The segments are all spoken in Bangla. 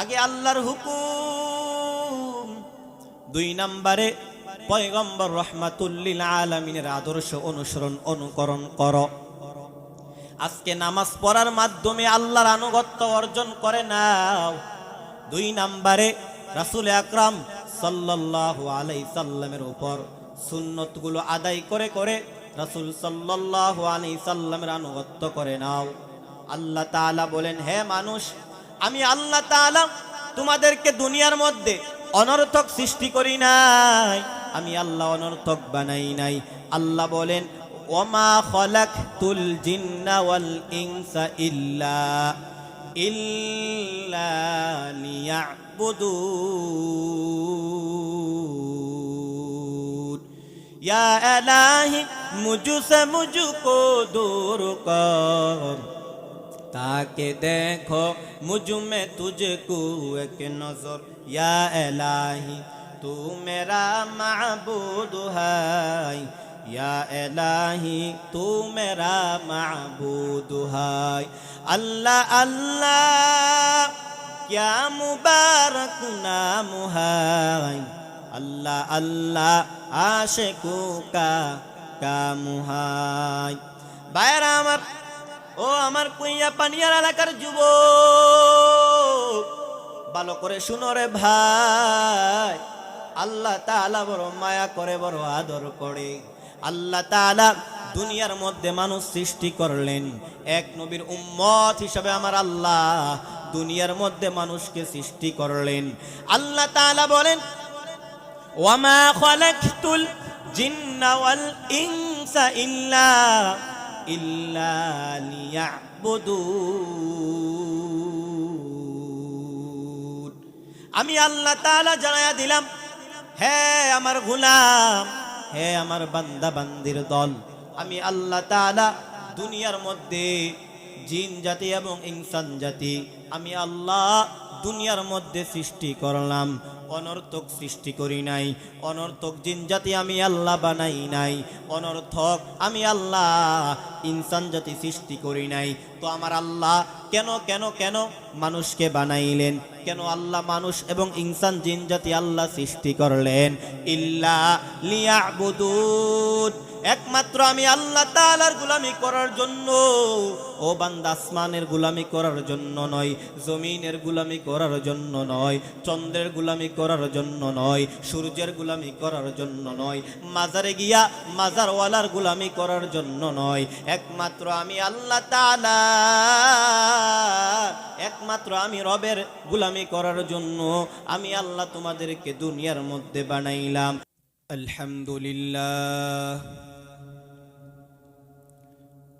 আগে আল্লাহর হুকুম। দুই নম্বরে, পয়গম্বর রহমাতুল্লিল আলমিনের আদর্শ অনুসরণ, অনুকরণ কর। আজকে নামাজ পড়ার মাধ্যমে আল্লাহর আনুগত্য অর্জন করে নাও। দুই নম্বরে, রাসুল আকরাম সাল্লাল্লাহু আলাই সাল্লামের উপর সুন্নতগুলো আদায় করে করে রাসুল সাল্লাল্লাহু আলাই সাল্লামের আনুগত্য করে নাও। আল্লাহ তাআলা বলেন, হে মানুষ আমি আল্লাহ তালাম তোমাদেরকে দুনিয়ার মধ্যে অনর্থক সৃষ্টি করি নাই। আমি আল্লাহ অনর্থক বানাই নাই। আল্লাহ বলেন, ওমা খলাক তুল ইয়া এলাহি মুজু সে মুজু কো দূর কর ताकि देखो मुझ में तुझको एक नजर या इलाही तू मेरा माबूद है या इलाही तू मेरा माबूद है अल्लाह अल्लाह क्या मुबारक नाम है আল্লাহ আল্লাহ আশেকু কা কামুহাই বাইরা আমার ও আমার কুইয়া পানিয়ার এলাকার যুব ভালো করে শুনো রে ভাই। আল্লাহ তালা বড় মায়া করে, বড় আদর করে। আল্লাহ তালা দুনিয়ার মধ্যে মানুষ সৃষ্টি করলেন। এক নবীর উম্মত হিসাবে আমার আল্লাহ দুনিয়ার মধ্যে মানুষকে সৃষ্টি করলেন। আল্লাহ তালা বলেন ওয়ামা খালাকতুল জিন্না ওয়াল ইনসা ইল্লা إلا ليعبدون আমি আল্লাহ তাআলা জানায়া দিলাম হে আমার গোলাম হে আমার বান্দা বান্দির দল আমি আল্লাহ তাআলা দুনিয়ার মধ্যে জিন জাতি এবং ইনসান জাতি আমি আল্লাহ দুনিয়ার মধ্যে সৃষ্টি করলাম অনর্থক সৃষ্টি করি নাই। অনর্থক জিন জাতি আমি আল্লাহ বানাই নাই। অনর্থক আমি আল্লাহ ইনসান জাতি সৃষ্টি করি নাই। তো আমার আল্লাহ কেন কেন কেন মানুষকে বানাইলেন? কেন আল্লাহ মানুষ এবং ইনসান জিন জাতি আল্লাহ সৃষ্টি করলেন? ইল্লা লিয়াবুদুন। একমাত্র আমি আল্লাহ তাআলার গোলামি করার জন্য। ও বান্দা, আসমানের গোলামি করার জন্য নয়, জমিনের গোলামি করার জন্য নয়, চন্দ্রের গোলামি করার জন্য নয়, সূর্যের গোলামি করার জন্য নয়, মাজারে গিয়া মাজারওয়ালার গোলামি করার জন্য নয়। একমাত্র আমি আল্লাহ তাআলা, একমাত্র আমি রবের গোলামি করার জন্য আমি আল্লাহ তোমাদেরকে দুনিয়ার মধ্যে বানাইলাম। আলহামদুলিল্লাহ।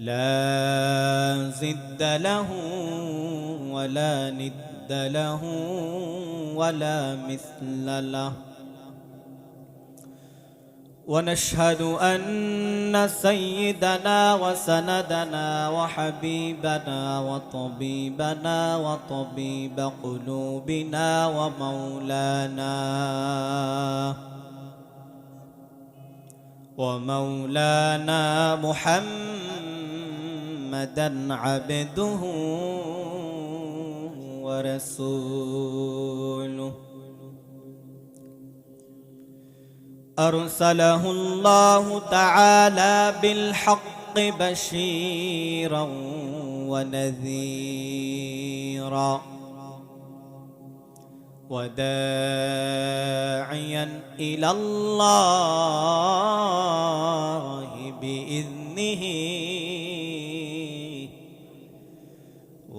لا زد له ولا ند له ولا مثل له. ونشهد أن سيدنا وسندنا وحبيبنا وطبيبنا وطبيب قلوبنا ومولانا ومولانا محمدا عبده ورسوله. أرسله الله تعالى بالحق بشيرا ونذيرا وداعيا إلى الله بإذنه.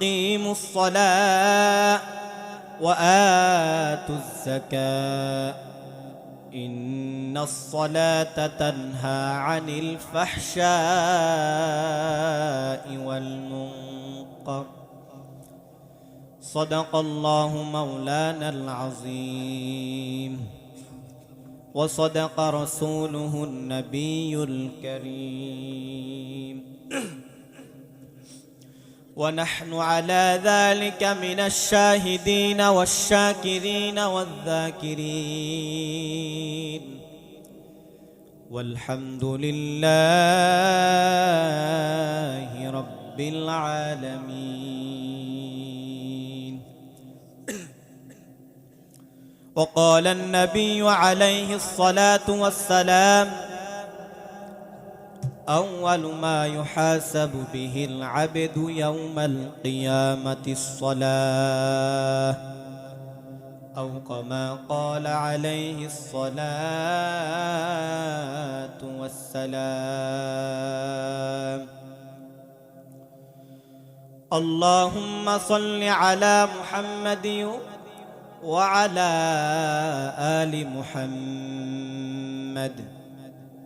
وأقيموا الصلاة وآتوا الزكاة. إن الصلاة تنهى عن الفحشاء والمنكر. صدق الله مولانا العظيم. وصدق رسوله النبي الكريم. ونحن على ذلك من الشاهدين والشاكرين والذاكرين. والحمد لله رب العالمين. وقال النبي عليه الصلاة والسلام أول ما يحاسب به العبد يوم القيامة الصلاة أو كما قال عليه الصلاة والسلام. اللهم صل على محمد وعلى آل محمد.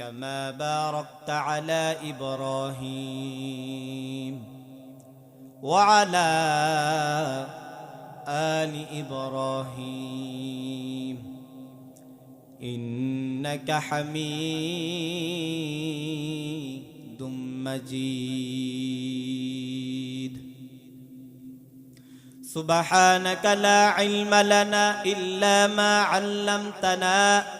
كما باركت على إبراهيم وعلى آل إبراهيم. إنك حميد مجيد. سبحانك لا علم لنا إلا ما علمتنا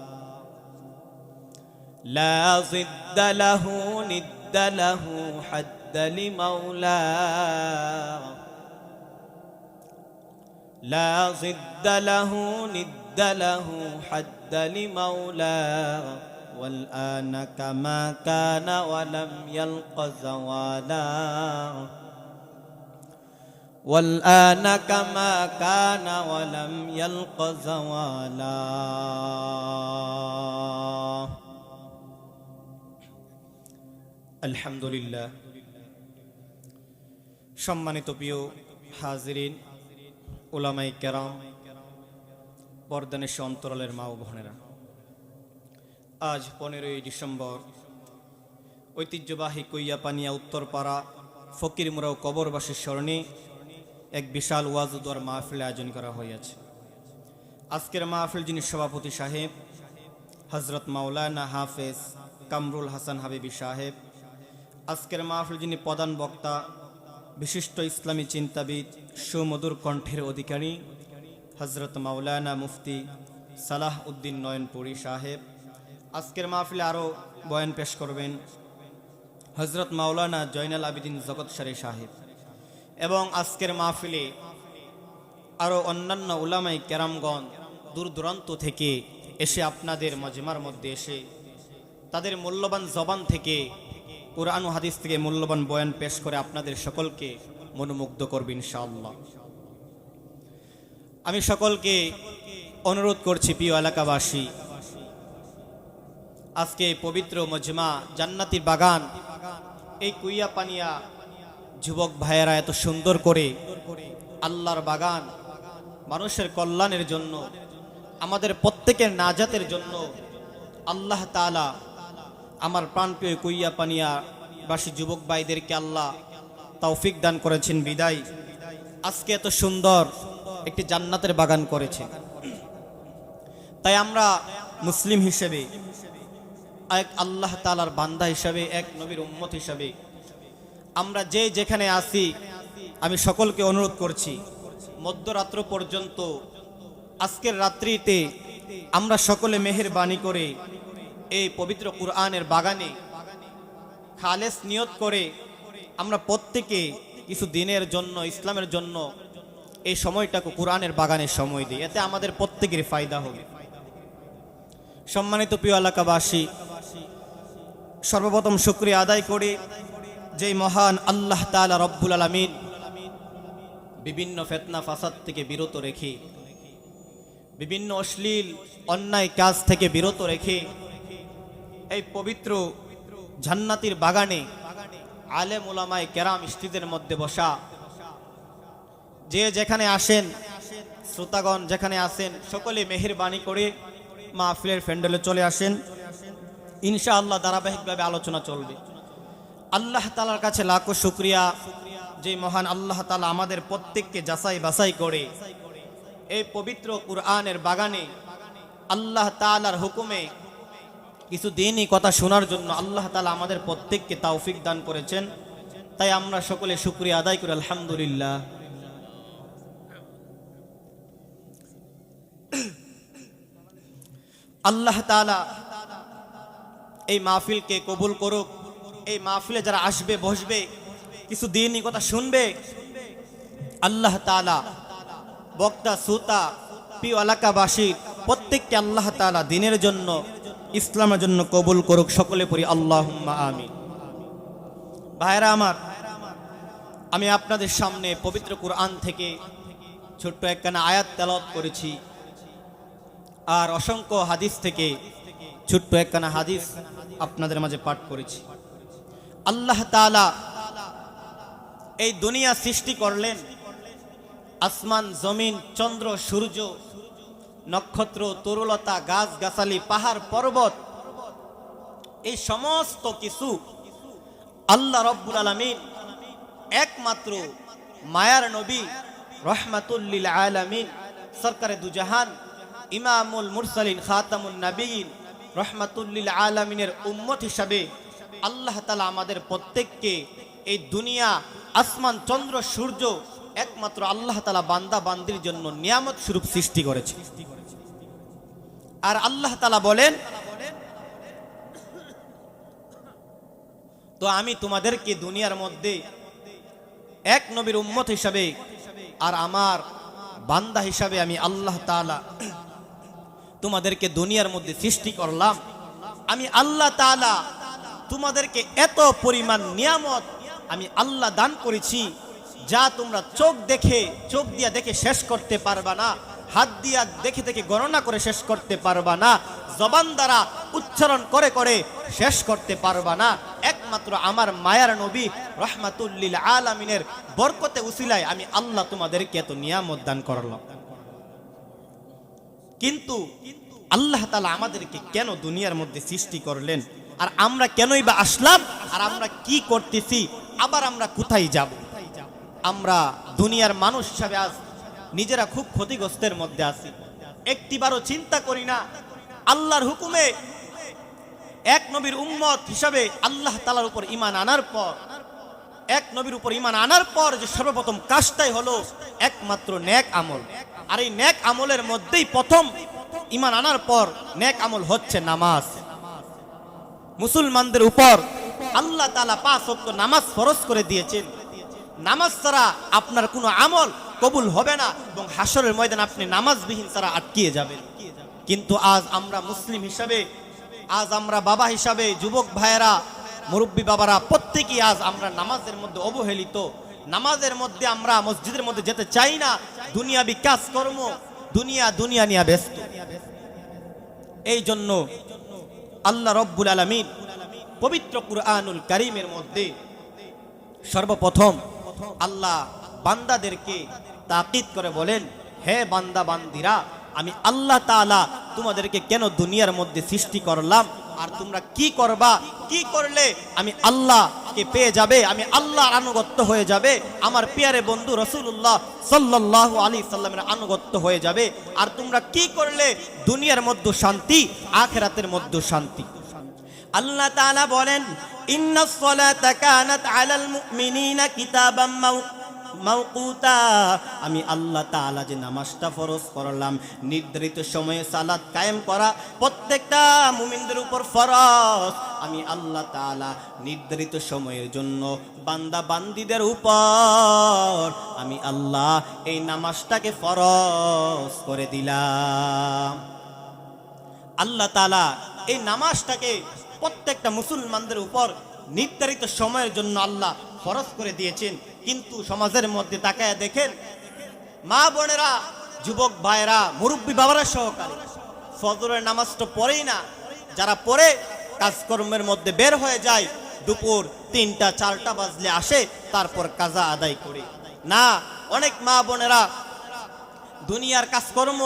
لا ضد له ند له حد لمولاه. لا ضد له ند له حد لمولاه. والآن كما كان ولم يلق زوالا. والآن كما كان ولم يلق زوالا. আলহামদুলিল্লাহ। সম্মানিত প্রিয় হাজরিন ওলামাই কেরাম বর্ধনেশ্বর অন্তরালের মা ও বোনেরা, আজ পনেরোই ডিসেম্বর ঐতিহ্যবাহী কৈয়াপানিয়া উত্তরপাড়া ফকির মুরাও কবরবাসীর স্মরণে এক বিশাল ওয়াজুদ্দার মাহফিল আয়োজন করা হয়েছে আজকের মাহফিল যিনি সভাপতি সাহেব হজরত মাওলানা হাফেজ কামরুল হাসান হাবিবি সাহেব আজকের মাহফিল যিনি প্রধান বক্তা, বিশিষ্ট ইসলামী চিন্তাবিদ, সুমধুর কণ্ঠের অধিকারী হজরত মাওলানা মুফতি সালাহ উদ্দিন নয়নপুরী সাহেব। আজকের মাহফিলে আরও বয়ান পেশ করবেন হজরত মাওলানা জয়নাল আবিদিন জগৎসারী সাহেব। এবং আজকের মাহফিলে আরও অন্যান্য উলামাই কেরামগণ দূর দূরান্ত থেকে এসে আপনাদের মজমার মধ্যে এসে তাদের মূল্যবান জবান থেকে কোরআন হাদিস থেকে মূল্যবান বয়ান পেশ করে আপনাদের সকলকে মনোমুগ্ধ করবেন ইনশাআল্লাহ। আমি সকলকে অনুরোধ করছি, প্রিয় এলাকাবাসী, আজকে পবিত্র মজমা জান্নাতির বাগান, এই কুইয়া পানিয়া যুবক ভাইয়েরা এত সুন্দর করে আল্লাহর বাগান, মানুষের কল্যাণের জন্য, আমাদের প্রত্যেকের নাজাতের জন্য আল্লাহ তাআলা আমার প্রাণপ্রিয় কুইয়া পানিয়া বাসী যুবক ভাইদেরকে আল্লাহ তৌফিক দান করেছেন, বিদায়। আজকে এত সুন্দর একটি জান্নাতের বাগান করেছে। তাই আমরা মুসলিম হিসেবে, এক আল্লাহ তালার বান্দা হিসাবে, এক নবীর উম্মত হিসাবে, আমরা যে যেখানে আসি আমি সকলকে অনুরোধ করছি, মধ্যরাত্র পর্যন্ত, আজকের রাত্রিতে আমরা সকলে মেহের বাণী করে এই পবিত্র কোরআনের বাগানে খালেস নিয়ত করে আমরা প্রত্যেকে কিছু দিনের জন্য, ইসলামের জন্য এই সময়টাকে কোরআনের বাগানের সময় দিই। এতে আমাদের প্রত্যেকের ফায়দা হবে। সম্মানিত প্রিয় এলাকাবাসী, সর্বপ্রথম শুক্রিয়া আদায় করি যে মহান আল্লাহ তাআলা রব্বুল আলামিন বিভিন্ন ফেতনা ফাসাদ থেকে বিরত রেখে, বিভিন্ন অশ্লীল অন্যায় কাজ থেকে বিরত রেখে এই পবিত্র জান্নাতির বাগানে আলেম ওলামায় কেরাম স্ত্রীদের মধ্যে বসা। যে যেখানে আসেন, শ্রোতাগণ যেখানে আসেন, সকলে মেহেরবানি করে মাহফিলের ফ্যান্ডেলে চলে আসেন। ইনশাআল্লাহ ধারাবাহিকভাবে আলোচনা চলবে। আল্লাহ তালার কাছে লাখো শুক্রিয়া। যে মহান আল্লাহ তালা আমাদের প্রত্যেককে যাচাই বাছাই করে এই পবিত্র কুরআনের বাগানে আল্লাহ তালার হুকুমে কিছু দিনই কথা শোনার জন্য আল্লাহ তালা আমাদের প্রত্যেককে তাওফিক দান করেছেন। তাই আমরা সকলে শুক্রিয়া আদায় করি, আলহামদুলিল্লাহ। আল্লাহ তালা এই মাহফিলকে কবুল করুক। এই মাহফিলে যারা আসবে, বসবে কিছু দিনই কথা শুনবে। আল্লাহ তালা বক্তা সুতা প্রিয় এলাকাবাসীর প্রত্যেককে আল্লাহ তালা দিনের জন্য ইসলামের জন্য কবুল করুক, সকলে পড়ি আল্লাহ আমি ভাইরা আমার, আমি আপনাদের সামনে পবিত্র কোরআন থেকে ছোট্ট একখানা আয়াত তেলত করেছি, আর অসংখ্য হাদিস থেকে ছোট্ট একখানা হাদিস আপনাদের মাঝে পাঠ করেছি। আল্লাহ তাআলা এই দুনিয়া সৃষ্টি করলেন, আসমান, জমিন, চন্দ্র, সূর্য নক্ষত্র, তরুলতা গাছ গাছালি পাহাড়, পর্বত, এই সমস্ত কিছু আল্লাহ রব্বুল আলমিন একমাত্র মায়ার নবী রহমাতুল্লিল আলামিন সরকারে দুজাহান ইমামুল মুরসালিন খাতামুল নাবিয়িন রহমাতুল্লিল আলামিনের উম্মত হিসাবে আল্লাহ তালা আমাদের প্রত্যেককে এই দুনিয়া, আসমান, চন্দ্র, সূর্য একমাত্র আল্লাহ তালা বান্দা বান্দির জন্য নিয়ামত স্বরূপ সৃষ্টি করেছে। আর আল্লাহ তালা বলেন, তো আমি তোমাদেরকে দুনিয়ার মধ্যে এক নবীর উম্মত হিসাবে আর আমার বান্দা হিসাবে আমি আল্লাহ তাআলা তোমাদেরকে দুনিয়ার মধ্যে সৃষ্টি করলাম। আমি আল্লাহ তাআলা তোমাদেরকে এত পরিমাণ নিয়ামত আমি আল্লাহ দান করেছি। যা তোমরা চোখ দেখে, চোখ দিয়া দেখে শেষ করতে পারবা না, হাত দিয়া দেখে দেখে গণনা করে শেষ করতে পারবা না, জবান দ্বারা উচ্চারণ করে করে শেষ করতে পারবা না। একমাত্র আমার মায়ার নবী রহমাতুল্লিল আলামিনের বরকতে উসিলায় আমি আল্লাহ তোমাদেরকে এত নিয়ামত দান করলাম। কিন্তু আল্লাহ তালা আমাদেরকে কেন দুনিয়ার মধ্যে সৃষ্টি করলেন? আর আমরা কেনই বা আসলাম? আর আমরা কি করতেছি? আবার আমরা কোথায় যাব? আমরা দুনিয়ার মানুষ হিসাবে আজ নিজেরা খুব ক্ষতিগ্রস্তের মধ্যে আছি। একটিবারও চিন্তা করি না, আল্লাহর হুকুমে এক নবীর উম্মত হিসাবে আল্লাহ তালার উপর ইমান আনার পর, এক নবীর উপর ইমান আনার পর যে সর্বপ্রথম কাজটাই হলো একমাত্র ন্যাক আমল। আর এই ন্যাক আমলের মধ্যেই প্রথম ইমান আনার পর ন্যাক আমল হচ্ছে নামাজ। মুসলমানদের উপর আল্লাহ তালা পাঁচ নামাজ ফরজ করে দিয়েছেন। নামাজ ছাড়া আপনার কোনো আমল কবুল হবে না এবং হাসরের ময়দান আপনি নামাজবিহীন ছাড়া আটকিয়ে যাবেন। কিন্তু আজ আমরা মুসলিম হিসাবে, আজ আমরা বাবা হিসাবে, যুবক ভাইয়েরা, মুরব্বী বাবারা, প্রত্যেকেই আজ আমরা নামাজের মধ্যে অবহেলিত। নামাজের মধ্যে আমরা মসজিদের মধ্যে যেতে চাই না। দুনিয়াবি কাজকর্ম, দুনিয়া দুনিয়া নিয়ে ব্যস্ত। এই জন্য আল্লাহ রব্বুল আলমিন পবিত্র কুরআনুল কারিমের মধ্যে সর্বপ্রথম আল্লাহ বান্দাদেরকে তাকিদ করে বলেন, হে বান্দা, বান্দিরা, আমি আল্লাহ তাআলা তোমাদেরকে কেন দুনিয়ার মধ্যে সৃষ্টি করলাম? আর তোমরা কি করবা? কি করলে আমি আল্লাহকে পেয়ে যাবে? আমি আল্লাহর আনুগত্য হয়ে যাবে? আমার পিয়ারে বন্ধু রসুল্লাহ সাল্লাহ আলী সাল্লামের আনুগত্য হয়ে যাবে? আর তোমরা কি করলে? দুনিয়ার মধ্যে শান্তি, আখেরাতের মধ্যে শান্তি। আল্লাহ তাআলা বলেন ইন্নাস সালাতা কানাত আলাল মুমিনিনা কিতাবাম মাওকুতা আমি আল্লাহ তাআলা যে নামাজটা ফরজ করলাম, নির্ধারিত সময়ে সালাত কায়েম করা প্রত্যেকটা মুমিনদের উপর ফরজ। আমি আল্লাহ তাআলা নির্ধারিত সময়ের জন্য বান্দা বান্দিদের উপর আমি আল্লাহ এই নামাজটাকে ফরজ করে দিলাম। আল্লাহ তালা এই নামাজটাকে প্রত্যেকটা মুসলমানদের উপর নির্ধারিত সময়ের জন্য আল্লাহ খরচ করে দিয়েছেন। কিন্তু সমাজের মধ্যে তাকায় দেখেন, মা বোনেরা, যুবক ভাইয়েরা, মুরব্বী বাবারা সহকারে ফজরের নামাজটা পড়েই না। যারা পড়ে, কাজকর্মের মধ্যে বের হয়ে যায়, দুপুর তিনটা, চারটা বাজলে আসে, তারপর কাজা আদায় করে। না, অনেক মা বোনেরা দুনিয়ার কাজকর্ম,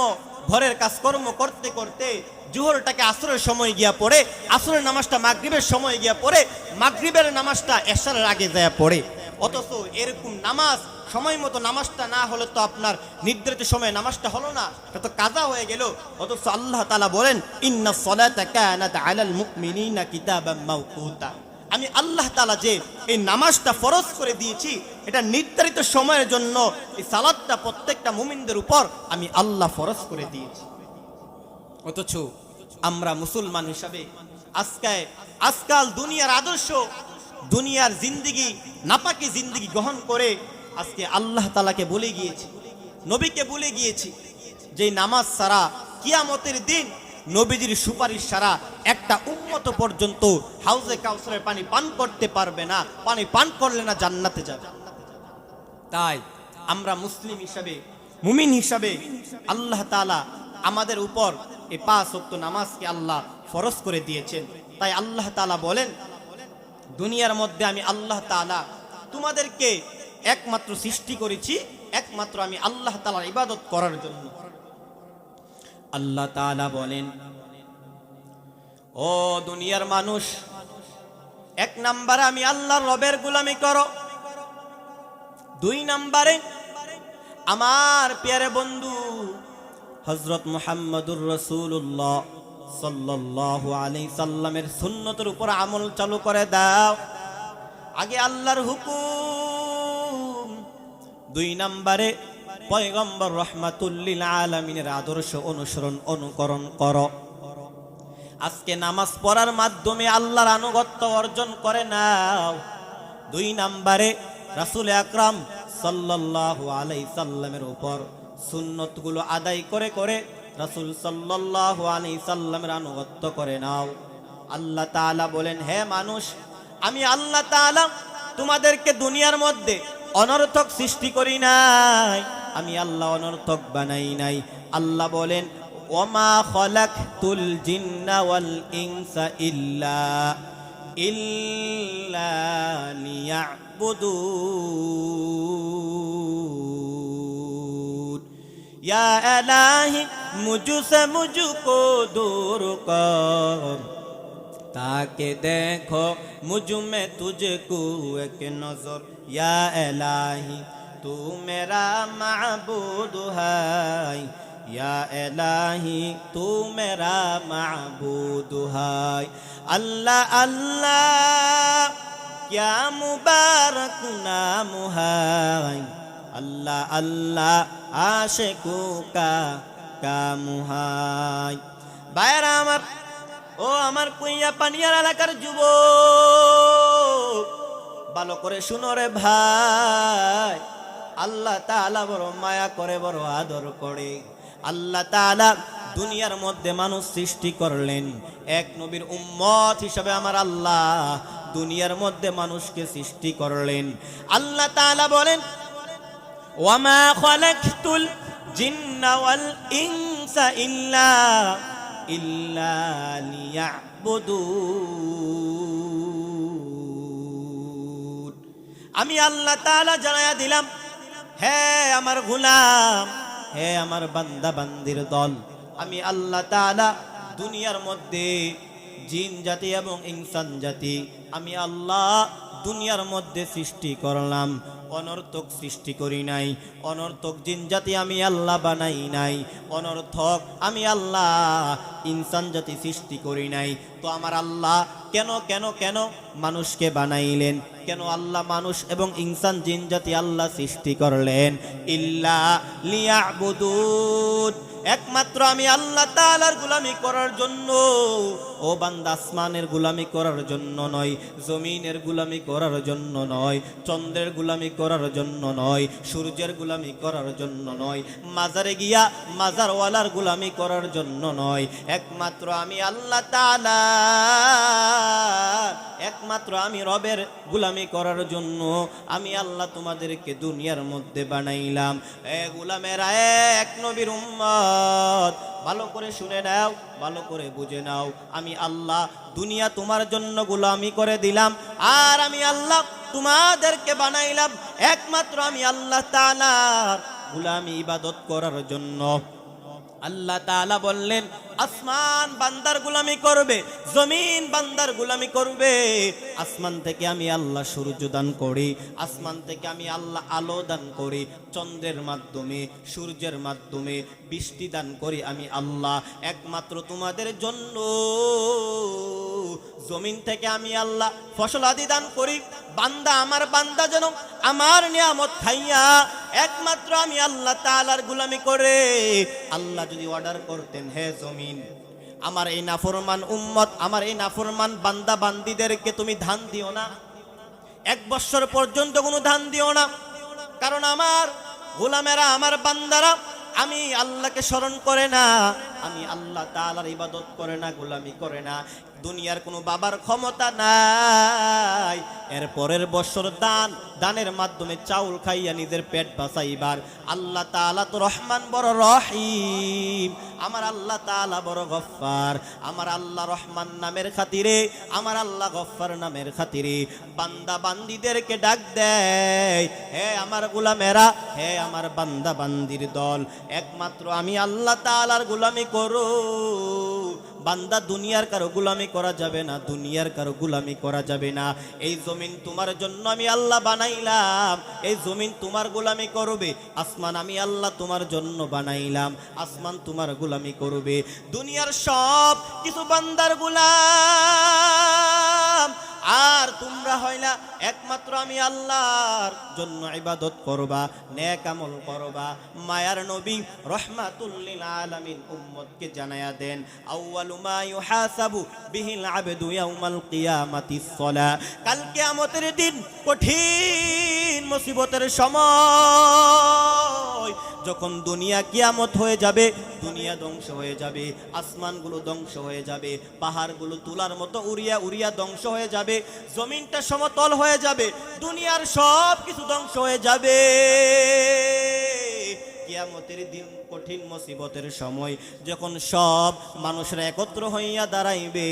ঘরের কাজকর্ম করতে করতে জুহরটাকে আসরের সময় গিয়া পড়ে, আসরের নামাজটা মাগরিবের সময় গিয়া পড়ে, মাগরিবের নামাজটা এশারের আগে যায় পড়ে। অথচ এরকম নামাজ, সময় মতো নামাজটা না হলে তো আপনার নির্ধারিত সময়ে নামাজটা হলো না, এটা তো কাজা হয়ে গেল। অথচ আল্লাহ তালা বলেন, ইন্না সলাতা কানাত আলাল মুমিনিনা কিতাবাম মাওকুতা। আমি আল্লাহ তালা যে এই নামাজটা ফরজ করে দিয়েছি, এটা নির্ধারিত সময়ের জন্য এই সালাদটা প্রত্যেকটা মুমিনদের উপর আমি আল্লাহ ফরজ করে দিয়েছি। অথচ আমরা মুসলমান হিসাবে আজকে আজকাল দুনিয়ার আদর্শ, দুনিয়ার জিন্দিগি, নাপাকি জিন্দিগি গ্রহণ করে আজকে আল্লাহ তালাকে বলে গিয়েছি, নবীকে বলে গিয়েছি যে নামাজ সারা কিয়ামতের দিন নবীজির সুপারিশ সারা একটা উন্মত পর্যন্ত হাউজে কাউসারের পানি পান করতে পারবে না, পানি পান করলে না জান্নাতে যাবে। তাই আমরা মুসলিম হিসাবে, মুমিন হিসাবে আল্লাহ তালা আমাদের উপর এই পাঁচ অক্ত নামাজকে আল্লাহ ফরজ করে দিয়েছেন। তাই আল্লাহ তালা বলেন, দুনিয়ার মধ্যে আমি আল্লাহ তালা তোমাদেরকে একমাত্র সৃষ্টি করেছি, একমাত্র আমি আল্লাহ তালার ইবাদত করার জন্য। আল্লাহ তাআলা বলেন, ও দুনিয়ার মানুষ, এক নাম্বারে আমি আল্লাহর রবের গোলামি করো, দুই নাম্বারে আমার পেয়ারে বন্ধু হজরত মুহাম্মদুর রসুল্লাহ সাল্লাল্লাহু আলাইহি সাল্লামের সুন্নতের উপর আমল চালু করে দাও। আগে আল্লাহর হুকুম। দুই নাম্বারে, পয়গম্বর রহমাতুল্লিল আলমিনের আদর্শ অনুসরণ, অনুকরণ কর। আজকে নামাজ পড়ার মাধ্যমে আল্লাহর আনুগত্য অর্জন করে নাও। দুই নাম্বারে, রাসুল আকরাম সাল্লাল্লাহু আলাই সাল্লামের উপর সুন্নতগুলো আদায় করে করে রাসুল সাল্লাল্লাহু আলাই সাল্লামের আনুগত্য করে নাও। আল্লাহ তাআলা বলেন, হে মানুষ, আমি আল্লাহ তাআলা তোমাদেরকে দুনিয়ার মধ্যে অনর্থক সৃষ্টি করি নাই। আমি আল্লাহ অনর্থক বানাই নাই। আল্লাহ বলেন, ওমা ওয়াল ইনসা ইল্লা या इलाही मुझसे मुझको दूर कर। ताके देखो, मुझमें तुझको एक नज़र। या इलाही तू मेरा माबूद है। या इलाही तू मेरा माबूद है। अल्लाह अल्लाह, क्या मुबारक नाम है। আল্লাহ আল্লাহ আশে কুকা কামুহাই বায়রা আমার, ও আমার কুইয়া পানিয়ার এলাকার যুব ভালো করে শুনো রে ভাই। আল্লাহ তালা বড় মায়া করে, বড় আদর করে। আল্লাহ তালা দুনিয়ার মধ্যে মানুষ সৃষ্টি করলেন। এক নবীর উম্মত হিসাবে আমার আল্লাহ দুনিয়ার মধ্যে মানুষকে সৃষ্টি করলেন। আল্লাহ তালা বলেন ওয়ামা খালাকতুল জিন্না ওয়াল ইনসা ইল্লা ইল্লা লিয়াবুদুন। আমি আল্লাহ তাআলা জানায়া দিলাম, হে আমার গোলাম, হে আমার বান্দা বান্দির দল, আমি আল্লাহ তাআলা দুনিয়ার মধ্যে জিন জাতি এবং ইনসান জাতি, আমি আল্লাহ দুনিয়ার মধ্যে সৃষ্টি করলাম। অনর্থক সৃষ্টি করি নাই, অনর্থক জিন জাতি আমি আল্লাহ বানাই নাই, অনর্থক আমি আল্লাহ ইনসান জাতি সৃষ্টি করি নাই। তো আমার আল্লাহ কেন কেন কেন মানুষকে বানাইলেন? কেন আল্লাহ মানুষ এবং ইনসান জিন জাতি আল্লাহ সৃষ্টি করলেন? ইল্লা লিয়াবুদুন। একমাত্র আমি আল্লাহ তাআলার গোলামি করার জন্য ও বান্দা আসমানের গোলামি করার জন্য নয়, জমিনের গোলামি করার জন্য নয়, চন্দ্রের গোলামি করার জন্য নয়, সূর্যের গোলামি করার জন্য নয়, মাজারে গিয়া মাজারওয়ালার গোলামি করার জন্য নয়। একমাত্র আমি আল্লাহ তাআলা, একমাত্র আমি রবের গোলামি করার জন্য আমি আল্লাহ তোমাদেরকে দুনিয়ার মধ্যে বানাইলাম। এ গোলামেরা, এক নবীর উম্মত, ভালো করে শুনে নাও, ভালো করে বুঝে নাও। আমি আল্লাহ, দুনিয়া তোমার জন্য গোলামি করে দিলাম। আর আমি আল্লাহ তোমাদেরকে বানাইলাম। একমাত্র আমি আল্লাহ তালার গোলামি ইবাদত করার জন্য। আল্লাহ তালা বললেন আসমান বান্দার গুলামি করবে, জমিন বান্দার গুলামি করবে। আসমান থেকে আমি আল্লাহ সূর্য দান করি, আসমান থেকে আমি আল্লাহ আলো দান করি, চন্দ্রের মাধ্যমে, সূর্যের মাধ্যমে বৃষ্টি দান করি আমি আল্লাহ। একমাত্র তোমাদের জন্য জমিন থেকে আমি আল্লাহ ফসল আদি দান করি। বান্দা আমার বান্দা যেন আমার নিয়ামত খাইয়া একমাত্র আমি আল্লাহ তালার গুলামি করে। আল্লাহ যদি অর্ডার করতেন, হে জমিন আমার এই নাফরমান উম্মত, আমার এই নাফরমান বান্দা বান্দিদেরকে তুমি ধান দিও না। এক বছর পর্যন্ত কোনো ধান দিও না। কারণ আমার গোলামেরা, আমার বান্দারা, আমি আল্লাহকে স্মরণ করে না। আমি আল্লাহ তালার ইবাদত করে না, গোলামি করে না। দুনিয়ার কোনো বাবার ক্ষমতা নাই। এর পরের বছর দান, দানের মাধ্যমে চাউল খাইয়া নিজের পেট বাঁচাইবার। আল্লাহ তাআলা তো রহমান বড় রহিম। আমার আল্লাহ তাআলা বড় গফফার। আমার আল্লাহ রহমান নামের খাতিরে, আমার আল্লাহ গফফার নামের খাতিরে। বান্দা বান্দিদেরকে ডাক দেয়, হে আমার গোলামেরা, হে আমার বান্দা বান্দির দল। একমাত্র আমি আল্লাহ তাআলার গোলামি করো। বান্দা দুনিয়ার কারও গুলামি করা যাবে না, দুনিয়ার কারও গুলামি করা যাবে না। এই জমিন তোমার জন্য আমি আল্লাহ বানাইলাম। এই জমিন তোমার গোলামি করবে। আসমান আমি আল্লাহ তোমার জন্য বানাইলাম। আসমান তোমার গোলামি করবে। দুনিয়ার সব কিছু বান্দার গুলাম। আর তোমরা না একমাত্র আমি আল্লাহর জন্য ইবাদত করবা আমল করবা। মায়ার নবী রহমাতুল্লিল আলামিন উম্মতকে জানায়া দেন, আউয়ালু মা ইউহাসাবু বিহিল আবদু ইয়াউমাল কিয়ামাতিস সালা। কাল কিয়ামতের দিন কঠিন মুসিবতের সময়, যখন দুনিয়া কিয়ামত হয়ে যাবে, দুনিয়া ধ্বংস হয়ে যাবে, আসমানগুলো ধ্বংস হয়ে যাবে, পাহাড়গুলো তুলার মতো উড়িয়া উড়িয়া ধ্বংস হয়ে যাবে, জমিনটা সমতল হয়ে যাবে, দুনিয়ার সব কিছু ধ্বংস হয়ে যাবে। কিয়ামতের দিন কঠিন মুসিবতের সময় যখন সব মানুষরা একত্র হইয়া দাঁড়াইবে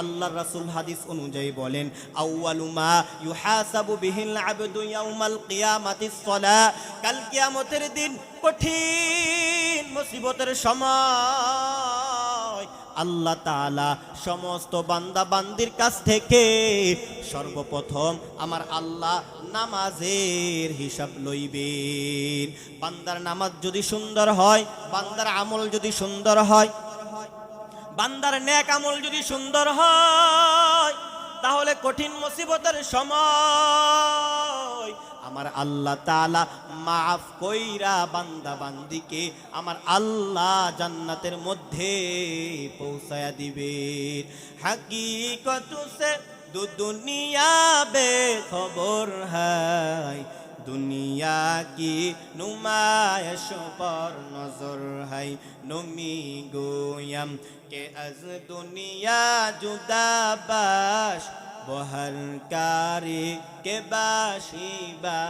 আল্লাহ রাসূল হাদিস অনুযায়ী বলেন, আউয়ালু মা ইউহাসাবু বিহিল আবদু ইয়াউমাল কিয়ামাতিস সালা কাল কিয়ামতের দিন কঠিন মুসিবতের সময় আল্লাহ তাআলা সমস্ত বান্দা বান্দির কাছ থেকে সর্বপ্রথম আমার আল্লাহ নামাজের হিসাব লইবেন। বান্দার নামাজ যদি সুন্দর হয়, বান্দার আমল যদি সুন্দর হয়, বান্দার নেক আমল যদি সুন্দর হয়, তাহলে কঠিন মুসিবতের সময় আমার আল্লাহ তালা মাফ কইরা বান্দা বান্দিকে আমার আল্লাহ জান্নাতের মধ্যে পৌঁছায়া দিবে হাকিকত সে দু দুনিয়া বে খবর হাই দুনিয়া কি নুমায়শ পর নজর হাই নমি গোয়াম কে আজ দুনিয়া জুদা বাস বহরকারি কে বাসিবা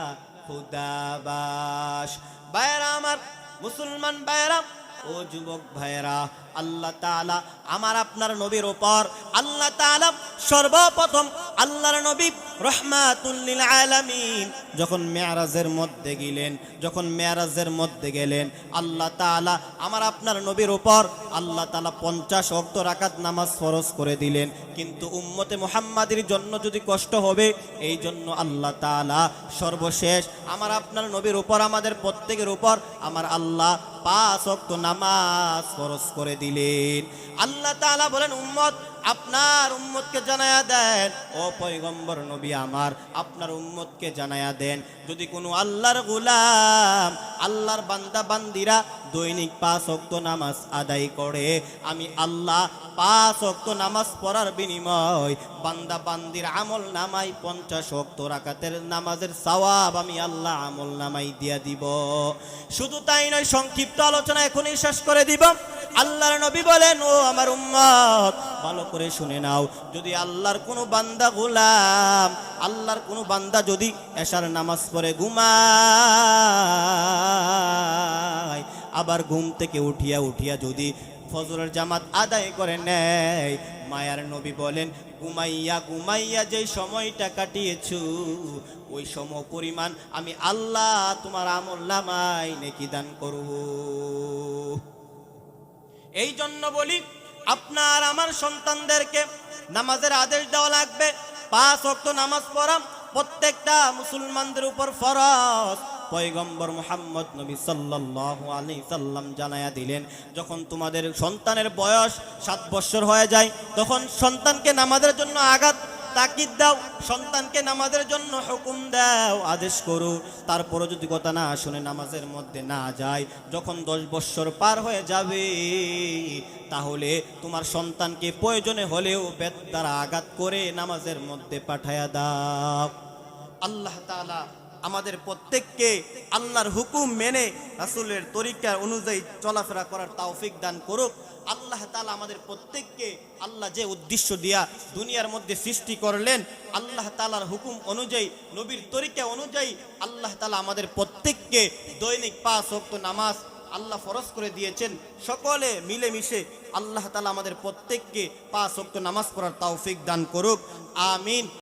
খুদাবাস বাইরা আমার মুসলমান বাইরা ও যুবক ভাইরা আল্লাহ তালা আমার আপনার নবীর ওপর আল্লাহ তালা সর্বপ্রথম আল্লাহর নবী রহমাতুল্লিল আলামিন। যখন মেয়ারাজের মধ্যে গেলেন, যখন মেয়ারাজের মধ্যে গেলেন, আল্লাহ তাআলা আমার আপনার নবীর উপর আল্লাহ তাআলা পঞ্চাশ অক্ত রাকাত নামাজ ফরজ করে দিলেন। কিন্তু উম্মতে মুহাম্মাদের জন্য যদি কষ্ট হবে, এই জন্য আল্লাহ তাআলা সর্বশেষ আমার আপনার নবীর উপর, আমাদের প্রত্যেকের উপর, আমার আল্লাহ পাঁচ অক্ত নামাজ খরচ করে দিলেন। আল্লাহ তালা বলেন, উম্মত, আপনার উম্মতকে জানায়া দেন। ও পৈগম্বর নবী আমার, আপনার উম্মতকে জানায়া দেন। যদি কোনো আল্লাহর গোলাম, আল্লাহর বান্দা বান্দিরা দৈনিক পাঁচ অক্ত নামাজ আদায় করে। আমি আল্লাহ পাঁচ অক্ত নামাজ পড়ার বিনিময় বান্দা বান্দির আমল নামাই পঞ্চাশ অক্ত রাকাতের নামাজের সওয়াব আমি আল্লাহ আমল নামাই দিয়া দিব। শুধু তাই নয়, সংক্ষিপ্ত আলোচনা এখনই শেষ করে দিব। আল্লাহর নবী বলেন, ও আমার উম্মত, ভালো করে শুনে নাও। যদি আল্লাহর কোনো বান্দা গোলাম, আল্লাহর কোনো বান্দা যদি এশার নামাজ পড়ে ঘুমায় আবার ঘুম থেকে উঠিয়া উঠিয়া যদি ফজরের জামাত আদায় করে নেয়, মায়ার নবী বলেন, ঘুমাইয়া ঘুমাইয়া যে সময়টা কাটিয়েছু, ওই সম পরিমাণ আমি আল্লাহ তোমার আমল নামাই নেকি দান করব। এই জন্য বলি, আপনার আমার সন্তানদেরকে নামাজের আদেশ দেওয়া লাগবে। পাঁচ অক্ত নামাজ পড়া প্রত্যেকটা মুসলমানদের উপর ফরজ। পয়গম্বর মোহাম্মদ নবী সাল্লাল্লাহু আলাইহি সাল্লাম জানায়া দিলেন, যখন তোমাদের সন্তানের বয়স সাত বছর হয়ে যায়, তখন সন্তানকে নামাজের জন্য আঘাত তাকিদ দাও, সন্তানকে নামাজের জন্য হুকুম দাও, আদেশ করো। তারপরও যদি কথা না শুনে নামাজের মধ্যে না যায়, যখন দশ বৎসর পার হয়ে যাবে, তাহলে তোমার সন্তানকে প্রয়োজনে হলেও বেদ দ্বারা আঘাত করে নামাজের মধ্যে পাঠায়া দাও। আল্লাহ তাআলা আমাদের প্রত্যেককে আল্লাহর হুকুম মেনে রাসূলের তরিকা অনুযায়ী চলাফেরা করার তাওফিক দান করুক। আল্লাহ তালা আমাদের প্রত্যেককে আল্লাহ যে উদ্দেশ্য দিয়া দুনিয়ার মধ্যে সৃষ্টি করলেন, আল্লাহ তালার হুকুম অনুযায়ী, নবীর তরিকা অনুযায়ী আল্লাহ তালা আমাদের প্রত্যেককে দৈনিক পাঁচ ওয়াক্ত নামাজ আল্লাহ ফরজ করে দিয়েছেন। সকলে মিলেমিশে আল্লাহ তালা আমাদের প্রত্যেককে পাঁচ ওয়াক্ত নামাজ পড়ার তাওফিক দান করুক। আমিন।